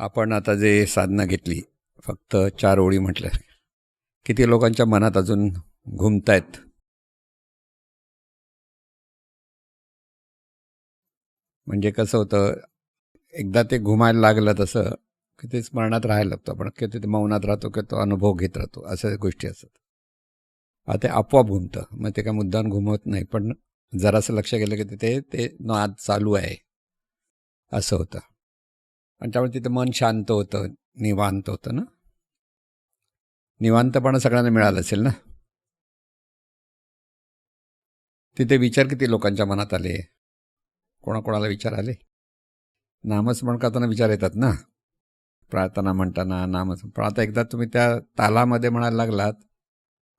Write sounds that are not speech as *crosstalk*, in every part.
आपण आता जे साधना घेतली फक्त चार ओळी म्हटल्या किती लोकांच्या मनात अजून घुमतायत म्हणजे कसं होतं एकदा ते घुमायला लागलं तसं की ते स्मरणात राहायला लागतं आपण किती ते मौनात राहतो की तो अनुभव घेत राहतो अशा गोष्टी असतात आता ते आपोआप घुमतं मग ते काय मुद्दाम घुमवत नाही पण जरासं लक्ष गेलं की तिथे ते नाद चालू आहे असं होतं आणि त्यामुळे तिथं मन शांत होतं निवांत होतं ना? निवांतपणा सगळ्यांना मिळालं असेल ना? तिथे विचार किती लोकांच्या मनात आले? कोणाकोणाला विचार आले? नामस्मरण करताना विचार येतात ना? प्रार्थना म्हणताना नामस्मरण पण आता एकदा तुम्ही त्या तालामध्ये म्हणायला लागलात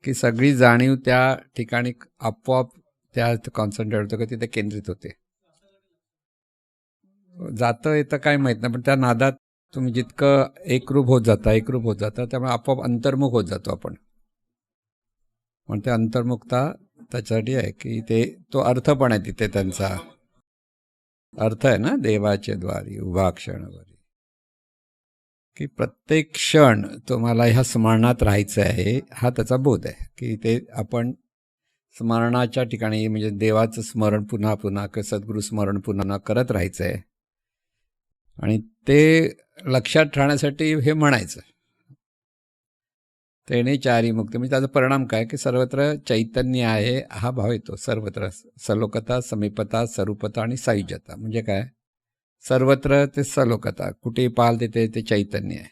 की सगळी जाणीव त्या ठिकाणी आपोआप त्या कॉन्सन्ट्रेट होतं की तिथे केंद्रित होते? जातं येतं काय माहीत नाही पण त्या नादात तुम्ही जितकं एकरूप होत जाता एकरूप होत जाता त्यामुळे आपोआप अंतर्मुख होत जातो आपण. पण ते अंतर्मुखता त्याच्यासाठी आहे की ते तो अर्थ पण आहे तिथे त्यांचा. अर्थ आहे ना देवाचे द्वारी उभा क्षणवरी की प्रत्येक क्षण तुम्हाला ह्या स्मरणात राहायचं आहे हा त्याचा बोध आहे. की ते आपण स्मरणाच्या ठिकाणी म्हणजे देवाचं स्मरण पुन्हा पुन्हा किंवा सद्गुरू स्मरण पुन्हा करत राहायचं आहे. आणि ते लक्षात राहण्यासाठी हे म्हणायचं. त्याने चारी मुक्त. म्हणजे त्याचा परिणाम काय? की सर्वत्र चैतन्य आहे हा भाव येतो. सर्वत्र सलोकता समीपता स्वरूपता आणि सायुज्यता. म्हणजे काय? सर्वत्र ते सलोकता. कुठे पाहाल तिथे ते चैतन्य आहे.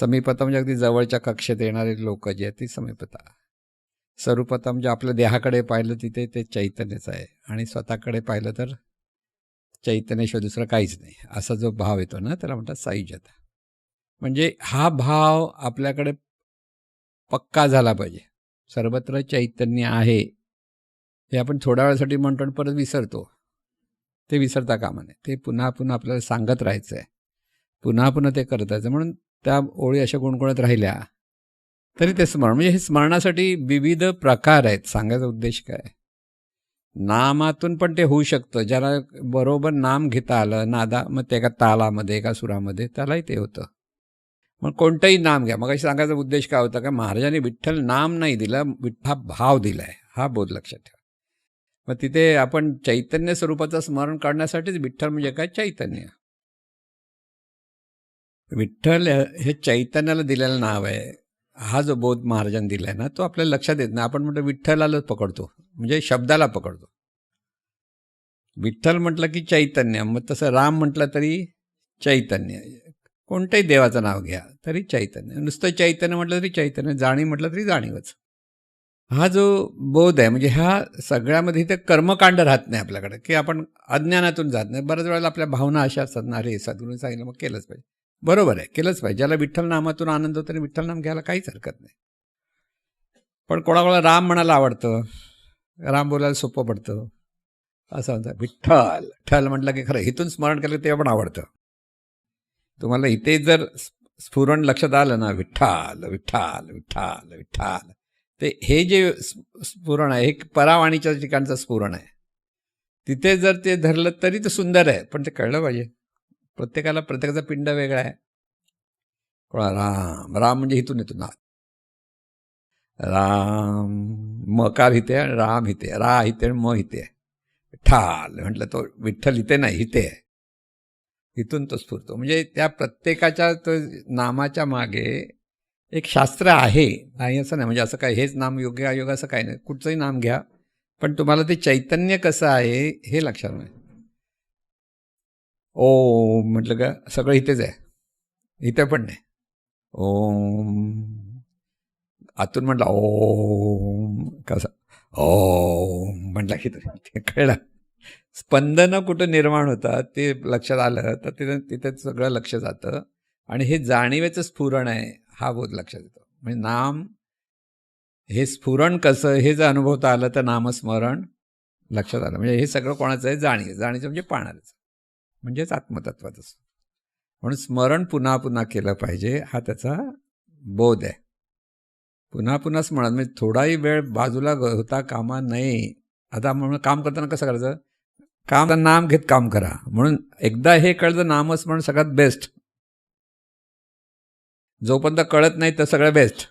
समीपता म्हणजे अगदी जवळच्या कक्षेत येणारे लोक जे आहेत ती समीपता. स्वरूपता म्हणजे आपल्या देहाकडे पाहिलं तिथे ते चैतन्यच आहे. आणि स्वतःकडे पाहिलं तर चैतन्यशिवाय दुसरं काहीच नाही. असा जो भाव येतो ना त्याला म्हणतात साईजता. म्हणजे हा भाव आपल्याकडे पक्का झाला पाहिजे. सर्वत्र चैतन्य आहे हे आपण थोड्या वेळासाठी म्हणतो आणि परत विसरतो. ते विसरता कामा नये. ते पुन्हा पुन्हा आपल्याला सांगत राहायचं आहे पुन्हा पुन्हा ते करत राहायचं म्हणून त्या ओळी अशा गुणगुणत राहिल्या तरी ते स्मरण. म्हणजे हे स्मरणासाठी विविध प्रकार आहेत. सांगायचा उद्देश काय? नामातून पण ते होऊ शकतं. ज्याला बरोबर नाम घेता आलं नादा मग ते एका तालामध्ये एका सुरामध्ये त्यालाही ते होतं. मग कोणतंही नाम घ्या. मग अशी सांगायचा उद्देश काय होता? का महाराजांनी विठ्ठल नाम नाही दिलं विठ्ठा भाव दिलाय. हा बोध लक्षात ठेवा. मग तिथे आपण चैतन्य स्वरूपाचं स्मरण करण्यासाठीच विठ्ठल म्हणजे काय? चैतन्य. विठ्ठल हे चैतन्याला दिलेलं नाव आहे. हा जो बोध महाराजांनी दिलाय ना तो आपल्याला लक्षात येत नाही. आपण म्हणतो विठ्ठलालाच पकडतो. म्हणजे शब्दाला पकडतो. विठ्ठल म्हटलं की चैतन्य मग तसं राम म्हटलं तरी चैतन्य. कोणत्याही देवाचं नाव घ्या तरी चैतन्य. नुसतं चैतन्य म्हटलं तरी चैतन्य जाणीव म्हटलं तरी जाणीवच. हा जो बोध आहे म्हणजे ह्या सगळ्यामध्ये इथे कर्मकांड राहत नाही आपल्याकडे की आपण अज्ञानातून जात नाही. बऱ्याच वेळेला आपल्या भावना अशा असतात ना अरे सद्गुरूने सांगितलं मग केलंच पाहिजे. बरोबर आहे केलंच पाहिजे. ज्याला विठ्ठल नामातून आनंद होतो आणि विठ्ठल नाम घ्यायला काहीच हरकत नाही. पण कोणाकोणा राम म्हणायला आवडतं? राम बोलायला सोपं पडतं. असं म्हणतात. विठ्ठल ठल म्हटलं की खरं इथून स्मरण केलं ते पण आवडतं. तुम्हाला इथे जर स्फुरण लक्षात आलं ना विठ्ठाल विठ्ठाल विठ्ठाल विठ्ठाल ते हे जे स्फुरण आहे हे परावाणीच्या ठिकाणचं स्फुरण आहे. तिथे जर ते धरलं तरी ते सुंदर आहे पण ते कळलं पाहिजे. प्रत्येकाला प्रत्येकाचा पिंड वेगळा आहे. कोणा राम राम म्हणजे इथून येतो ना. राम मकार इथे आणि राम इथे रा इथे म इथे ठाल म्हटलं तो विठ्ठल इथे नाही इथे. आहे इथून तो स्फुरतो. म्हणजे त्या प्रत्येकाच्या तो नामाच्या मागे एक शास्त्र आहे. नाही असं नाही. म्हणजे असं काय हेच नाम योग्य अयोग असं काही नाही. कुठचंही नाम घ्या. पण तुम्हाला ते चैतन्य कसं आहे हे लक्षात नाही. ओ म्हटलं का सगळं इथेच आहे. इथे पण नाही. ओम. आतून म्हटलं ओम. कसं ओम. म्हटलं की ते कळलं. स्पंदनं कुठं निर्माण होतात ते लक्षात आलं तर तिथं तिथे सगळं लक्ष जातं. आणि हे जाणीवेचं स्फुरण आहे हा बोध लक्षात येतो. म्हणजे नाम हे स्फुरण कसं हे जर अनुभवता आलं तर नामस्मरण लक्षात आलं. म्हणजे हे सगळं कोणाचं आहे? जाणीव. जाणीचं म्हणजे पाहणारचं. म्हणजेच आत्मतत्वाचं म्हणून स्मरण पुन्हा पुन्हा केलं पाहिजे हा त्याचा बोध आहे. पुन्हा पुन्हा स्मरण म्हणजे थोडाही वेळ बाजूला होता कामा नये. आता म्हणून काम करताना कसं करायचं? काम नाम घेत काम करा. म्हणून एकदा हे कळलं नामस्मरण सगळ्यात बेस्ट जोपर्यंत कळत नाही तर सगळं बेस्ट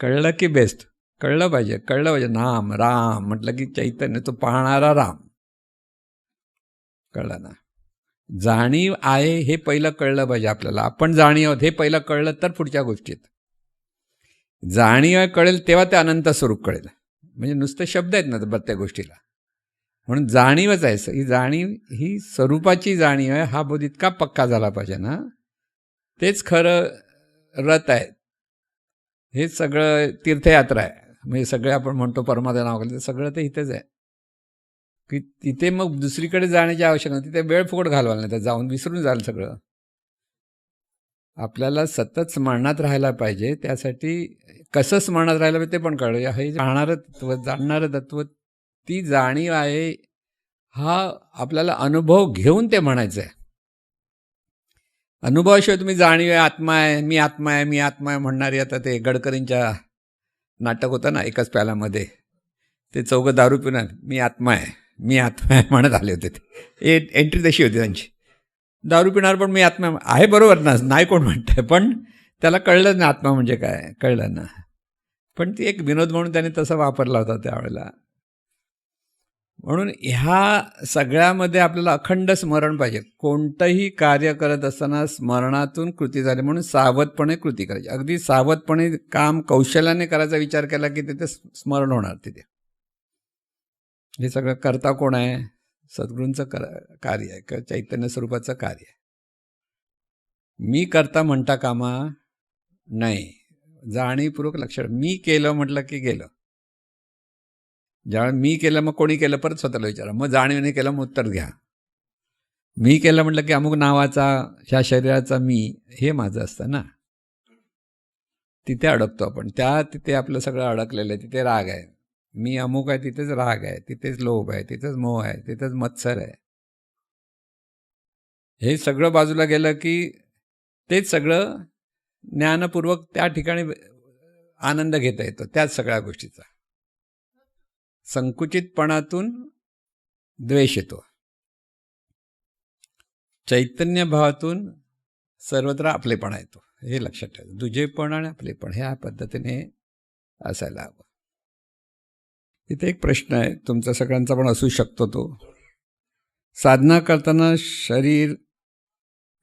कळलं की बेस्ट कळलं पाहिजे. कळलं पाहिजे. नाम राम म्हटलं की चैतन्य तो पाहणारा राम. कळलं ना? जाणीव आहे हे पहिलं कळलं पाहिजे आपल्याला. आपण जाणीव आहोत हे पहिलं कळलं तर पुढच्या गोष्टीत. जाणीव कळेल तेव्हा ते अनंत स्वरूप कळेल. म्हणजे नुसते शब्द आहेत ना प्रत्येक गोष्टीला. म्हणून जाणीवच आहे. ही जाणीव ही स्वरूपाची जाणीव आहे. हा बोध इतका पक्का झाला पाहिजे ना. तेच खरं रथ आहे. हे सगळं तीर्थयात्रा आहे. म्हणजे सगळे आपण म्हणतो परमात्मा नाव सगळं ते इथेच आहे. की तिथे मग दुसरीकडे जाण्याची आवश्यक नाही. तिथे वेळ फुकट घालवायला नाही. तर जाऊन विसरून जाल सगळं. आपल्याला सतत स्मरणात राहायला पाहिजे. त्यासाठी कसं स्मरणात राहायला पाहिजे ते पण कळलं. हे राहणारं तत्व जाणणारं तत्व ती जाणीव आहे. हा आपल्याला अनुभव घेऊन ते म्हणायचं आहे. अनुभवाशिवाय तुम्ही जाणीव आहे आत्मा आहे मी आत्मा आहे मी आत्मा आहे म्हणणारी आता ते गडकरींच्या नाटक होतं ना एकाच प्यालामध्ये. ते चौघं दारू पिणार मी आत्मा आहे. मी आत्मा म्हणत आले होते ते. ए एंट्री तशी होती त्यांची. दारू पिणार पण मी आत्मा आहे बरोबर ना नाही कोण म्हणतंय पण त्याला कळलं ना आत्मा म्हणजे काय कळलं ना. पण ती एक विनोद म्हणून त्याने तसा वापरला होता त्यावेळेला. म्हणून ह्या सगळ्यामध्ये आपल्याला अखंड स्मरण पाहिजे. कोणतंही कार्य करत असताना स्मरणातून कृती झाली म्हणून सावधपणे कृती करायची. अगदी सावधपणे काम कौशल्याने करायचा विचार केला की तिथे स्मरण होणार तिथे. हे सगळं करता कोण आहे? सद्गुरूंचं कर कार्य आहे किंवा चैतन्य स्वरूपाचं कार्य आहे. मी करता म्हणता कामा? नाही. जाणीवपूर्वक लक्ष मी केलं म्हटलं की गेलं. ज्यावेळेला मी केलं मग कोणी केलं? परत स्वतःला विचारा. मग जाणीवने केलं मग उत्तर घ्या. मी केलं म्हटलं की अमुक नावाचा ह्या शरीराचा मी हे माझं असतं ना? तिथे अडकतो आपण. त्या तिथे आपलं सगळं अडकलेलं आहे. तिथे राग आहे. मी अमुक आहे तिथेच राग आहे तिथेच लोभ आहे तिथेच मोह आहे तिथेच मत्सर आहे. हे सगळं बाजूला गेलं की तेच सगळं ज्ञानपूर्वक त्या ठिकाणी आनंद घेता येतो त्याच सगळ्या गोष्टीचा. संकुचितपणातून द्वेष येतो. चैतन्य भावातून सर्वत्र आपलेपणा येतो हे लक्षात ठेवा. दुजेपण आणि आपलेपण ह्या पद्धतीने असायला हवं. इथे एक प्रश्न आहे. तुमचा सगळ्यांचा पण असू शकतो तो. साधना करताना शरीर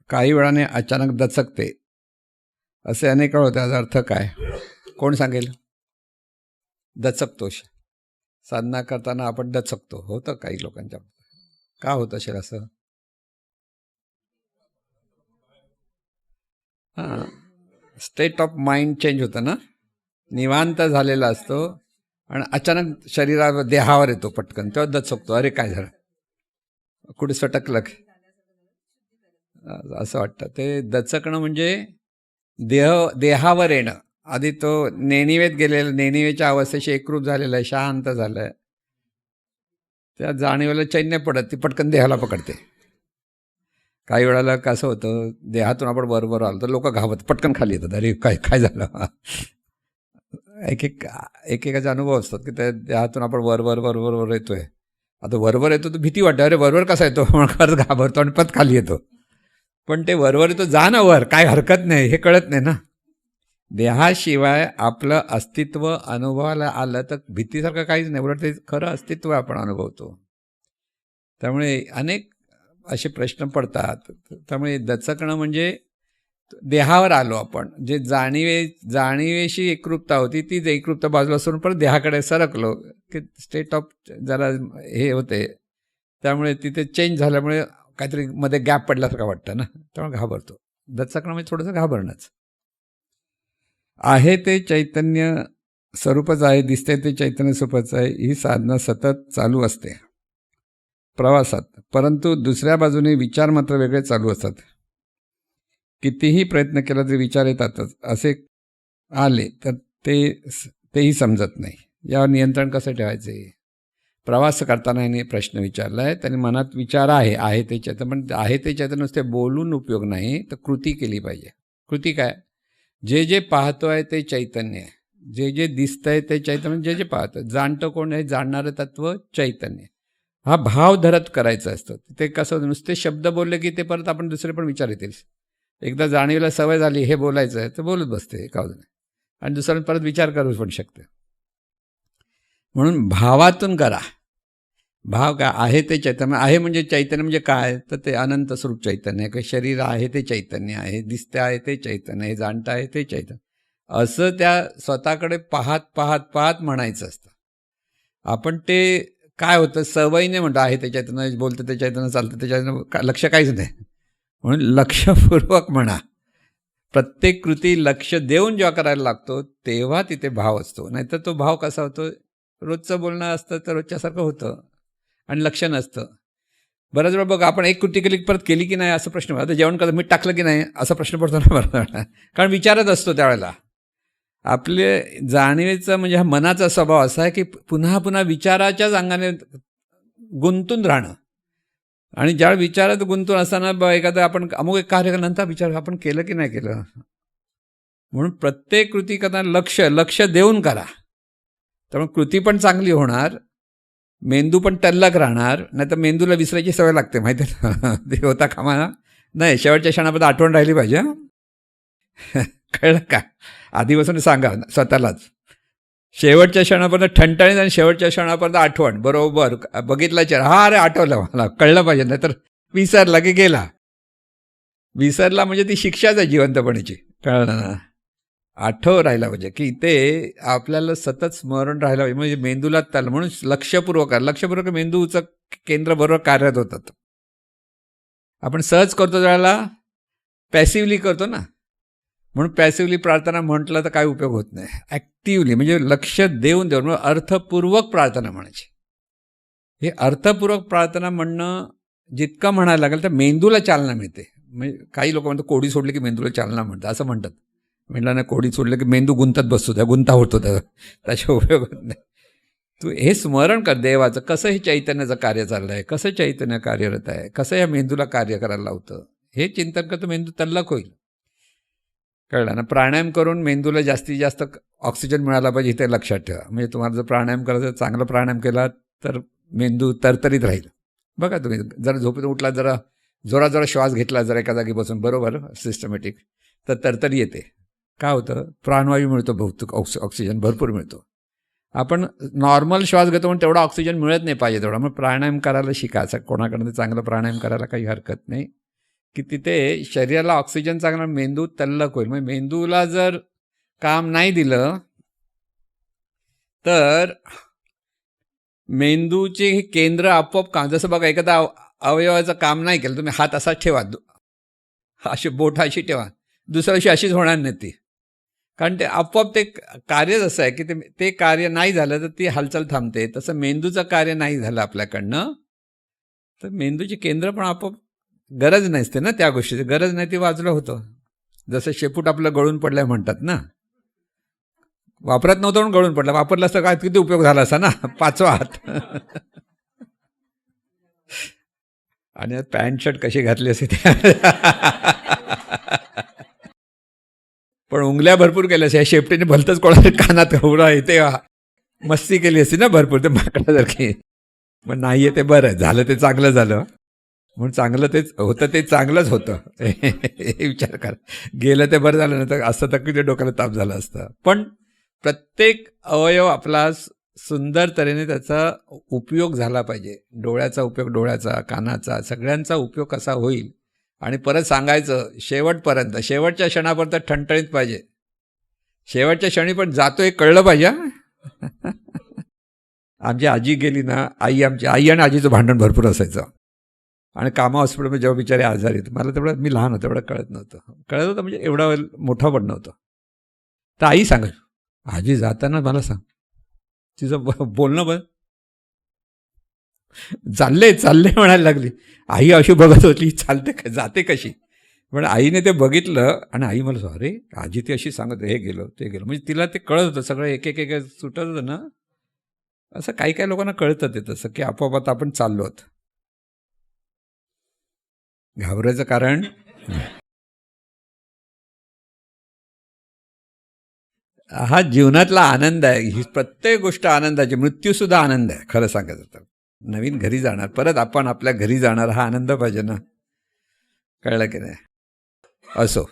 काही वेळाने अचानक दचकते. असे अनेक वेळ होते. याचा अर्थ काय? कोण सांगेल? दचकतो साधना करताना आपण दचकतो. होतं काही लोकांच्या का होत असेल असं? हां. स्टेट ऑफ माइंड चेंज होतं ना? निवांत झालेला असतो. आणि अचानक शरीरावर देहावर येतो पटकन. तेव्हा दचकतो अरे काय झालं? कुठे सटकलं असं वाटतं. ते दचकणं म्हणजे देह देहावर येणं. आधी तो नेणिवेत गेलेला नेणिवेच्या अवस्थेशी एकरूप झालेला आहे शांत झालं आहे त्या जाणीवेला चैन्य पडत ती पटकन देहाला पकडते. काही वेळाला कसं होतं देहातून आपण बरोबर आलो तर लोक घावत पटकन खाली येतात. अरे काय काय झालं? एक एक एकेकाचे अनुभव असतात की त्या देहातून आपण वर वर वर वर वर येतोय. आता वरवर येतो तर भीती वाटते. अरे वरवर कसा येतो? *laughs* खरंच घाबरतो आणि पत खाली येतो. पण ते वरवर येतो जा ना वर. काय हरकत नाही. हे कळत नाही ना. देहाशिवाय आपलं अस्तित्व अनुभवाला आलं तर भीतीसारखं काहीच नाही. उलट ते खरं अस्तित्व आपण अनुभवतो. त्यामुळे अनेक असे प्रश्न पडतात. त्यामुळे दचकणं म्हणजे देहावर आलो आपण. जे जाणीवे जाणीवेशी एकरूपता होती तीच एकरूपता बाजूला सोडून परत देहाकडे सरकलो. की स्टेट ऑफ जरा हे होते. त्यामुळे तिथे चेंज झाल्यामुळे काहीतरी मध्ये गॅप पडल्यासारखं वाटतं ना. त्यामुळे घाबरतो. दचकणं म्हणजे थोडंसं घाबरणंच. आहे ते चैतन्य स्वरूपच आहे दिसते ते चैतन्य स्वरूपच आहे ही साधना सतत चालू असते. प्रवासात. परंतु दुसऱ्या बाजूने विचार मात्र वेगळे चालू असतात. कितीही प्रयत्न केला तरी विचार येतातच असे आले तर ते तेही समजत नाही. यावर नियंत्रण कसं ठेवायचे? प्रवास करताना याने प्रश्न विचारला आहे त्याने मनात विचार आहे आहे ते चैतन्य पण आहे ते चैतन्य नुसते बोलून उपयोग नाही तर कृती केली पाहिजे. कृती काय? जे जे पाहतो आहे ते चैतन्य आहे. जे जे दिसतं आहे ते चैतन्य म्हणजे जे जे पाहतं जाणतं कोण आहे? जाणणारं तत्व चैतन्य हा भाव धरत करायचं असतं. ते कसं नुसते शब्द बोलले की ते परत आपण दुसरे पण विचार येतील. एकदा जाणीवला सवय झाली हे बोलायचं आहे तर बोलत बसते एका बाजूने. आणि दुसऱ्यानं परत विचार करू पण शकते. म्हणून भावातून करा. भाव काय आहे ते चैतन्य आहे म्हणजे चैतन्य म्हणजे काय? तर ते अनंत स्वरूप चैतन्य आहे. काही शरीर आहे ते चैतन्य आहे दिसते आहे ते चैतन्य आहे जाणतं आहे ते चैतन्य. असं त्या स्वतःकडे पाहत पाहत पाहत म्हणायचं असतं. आपण ते काय होतं? सवयीने म्हणतो आहे ते चैतन्य बोलतं ते चैतन्य चालतं ते चैतन्य का- लक्ष काहीच नाही. म्हणून लक्षपूर्वक म्हणा. प्रत्येक कृती लक्ष देऊन जेव्हा करायला लागतो तेव्हा तिथे भाव असतो. नाहीतर तो भाव कसा होतो? रोजचं बोलणं असतं तर रोजच्यासारखं होतं आणि लक्ष नसतं. बऱ्याच वेळा बघ आपण एक कृती केली परत केली की नाही असा प्रश्न पडतो. आता जेवण करतो मीठ टाकलं की नाही असा प्रश्न पडतो ना बरं कारण विचारत असतो त्यावेळेला. आपले जाणीवेचा म्हणजे हा मनाचा स्वभाव असा आहे की पुन्हा पुन्हा विचाराच्याच अंगाने गुंतून राहणं. आणि ज्या विचारात गुंतून असताना ब एखादं आपण अमुक एक कार्य नंतर विचार आपण केलं की नाही केलं? म्हणून प्रत्येक कृती करताना लक्ष लक्ष देऊन करा. त्यामुळे कृती पण चांगली होणार मेंदू पण टल्लक राहणार नाही तर मेंदूला विसरायची सवय लागते माहिती आहे ना? *laughs* ते होता कामा नाही शेवटच्या क्षणापर्यंत आठवण राहिली पाहिजे *laughs* कळलं का? आधीपासून सांगा स्वतःलाच. शेवटच्या क्षणापर्यंत ठणठणीत आणि शेवटच्या क्षणापर्यंत आठवण. बरोबर. बघितला चार हा अरे आठवलं मला. कळलं पाहिजे. नाही तर विसरला की गेला. विसरला म्हणजे ती शिक्षाच आहे जिवंतपणीची. कळलं ना? आठव राहिला पाहिजे की ते आपल्याला सतत स्मरण राहिलं पाहिजे म्हणजे मेंदूला चाल म्हणून लक्षपूर्वक लक्षपूर्वक मेंदूचं केंद्र बरोबर कार्यरत होतात. आपण सहज करतो त्यावेळेला पॅसिव्हली करतो ना? म्हणून पॅसिव्हली प्रार्थना म्हटलं तर काय उपयोग होत नाही. ॲक्टिव्हली म्हणजे लक्ष देऊन देऊन म्हणजे अर्थपूर्वक प्रार्थना म्हणायची. हे अर्थपूर्वक प्रार्थना म्हणणं जितकं म्हणायला लागेल तर मेंदूला चालना मिळते. म्हणजे काही लोक म्हणतात कोडी सोडली की मेंदूला चालना म्हणतात असं म्हणतात. म्हटलं कोडी सोडलं की मेंदू गुंतत बसतो त्या गुंता होतो त्याचा त्याचा उपयोग होत नाही. तू हे स्मरण कर देवाचं कसं हे चैतन्याचं कार्य चाललं आहे कसं चैतन्य कार्यरत आहे कसं या मेंदूला कार्य करायला लावतं हे चिंतन करतं मेंदू तल्लक होईल. कळलं ना? प्राणायाम करून मेंदूला जास्तीत जास्त ऑक्सिजन मिळाला पाहिजे इथे लक्षात ठेवा. म्हणजे तुम्हाला जर प्राणायाम करायचं चांगला प्राणायाम केला तर मेंदू तरतरीत राहील. बघा तुम्ही जरा झोपेतून उठला जरा जोरा श्वास घेतला जरा एका जागी बसून बरोबर? सिस्टमॅटिक तर तरतरी येते. काय होतं? प्राणवायू मिळतो भौतिक ऑक्स ऑक्सिजन भरपूर मिळतो. आपण नॉर्मल श्वास घेतो पण तेवढा ऑक्सिजन मिळत नाही पाहिजे तेवढा. मग प्राणायाम करायला शिकायचं कोणाकडनं चांगलं प्राणायाम करायला काही हरकत नाही. की तिथे शरीराला ऑक्सिजन चांगला मेंदू तल्लक होईल. म्हणजे मेंदूला जर काम नाही दिलं तर मेंदूचे हे केंद्र आपोआप काम जसं बघा एखादा अव- अवयवाचं काम नाही केलं तुम्ही हात असाच ठेवा. दु- अशी बोट अशी ठेवा. दुसऱ्या दिवशी अशीच होणार नाही ती. कारण ते आपोआप ते कार्यच असं आहे की ते ते कार्य नाही झालं तर ती हालचाल थांबते. तसं मेंदूचं कार्य नाही झालं आपल्याकडनं तर मेंदूची केंद्र पण आपोआप गरज नसते ना त्या गोष्टीची. गरज नाही ती वाजलं होतं. जसं शेपूट आपलं गळून पडलंय म्हणतात ना. वापरत नव्हतं म्हणून गळून पडलं. वापरलं असतं काय? किती उपयोग झाला असा ना? *laughs* पाचवा हात. *laughs* आणि पॅन्ट शर्ट कशी घातली असे ते? *laughs* पण उंगल्या भरपूर केल्या असे शेपटीने भलतंच कोणाच्या कानात घवडा येते मस्ती केली असती ना भरपूर ते माकडासारखी. पण नाही ते. बरं झालं ते. चांगलं झालं. म्हणून चांगलं तेच होतं ते चांगलंच होतं. विचार करा. गेलं ते बरं झालं ना तर असं तर किती डोक्याला ताप झाला असतं. पण प्रत्येक अवयव आपला सुंदर तऱ्हेने त्याचा उपयोग झाला पाहिजे. डोळ्याचा उपयोग डोळ्याचा कानाचा सगळ्यांचा उपयोग कसा होईल? आणि परत सांगायचं शेवटपर्यंत शेवटच्या क्षणापर्यंत ठणठणीत पाहिजे. शेवटच्या क्षणी पण जातो जातोय कळलं पाहिजे आमची आजी गेली ना आई आमची आई आणि आजीचं भांडण भरपूर असायचं. आणि कामा हॉस्पिटलमध्ये जेव्हा बिचारे आजारी आहेत मला तेवढं मी लहान होतो एवढं कळत नव्हतं. कळत होतं म्हणजे एवढा वेळ मोठं पण नव्हतं. तर आई सांग आजी जाताना मला सांग. तिचं ब- बोलणं बघ चालले चालले म्हणायला लागली. आई अशी बघत होती चालते का जाते कशी? पण आईने ते बघितलं आणि आई मला अरे आजी ती अशी सांगत हे गेलो ते गेलो. म्हणजे तिला ते कळत होतं सगळं एक एक एक सुटत होतं ना. असं काही काही लोकांना कळतं ते तसं की आपोआप आता आपण चाललो आहोत. घाबरायचं कारण? हा जीवनातला आनंद आहे. ही प्रत्येक गोष्ट आनंदाची. मृत्यूसुद्धा आनंद आहे. खरं सांगायचं तर. नवीन घरी जाणार. परत आपण आपल्या घरी जाणार हा आनंद पाहिजे ना? कळलं की नाही? असो.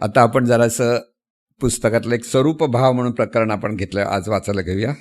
आता आपण जरासं पुस्तकातलं एक स्वरूप भाव म्हणून प्रकरण आपण घेतलं. आज वाचायला घेऊया.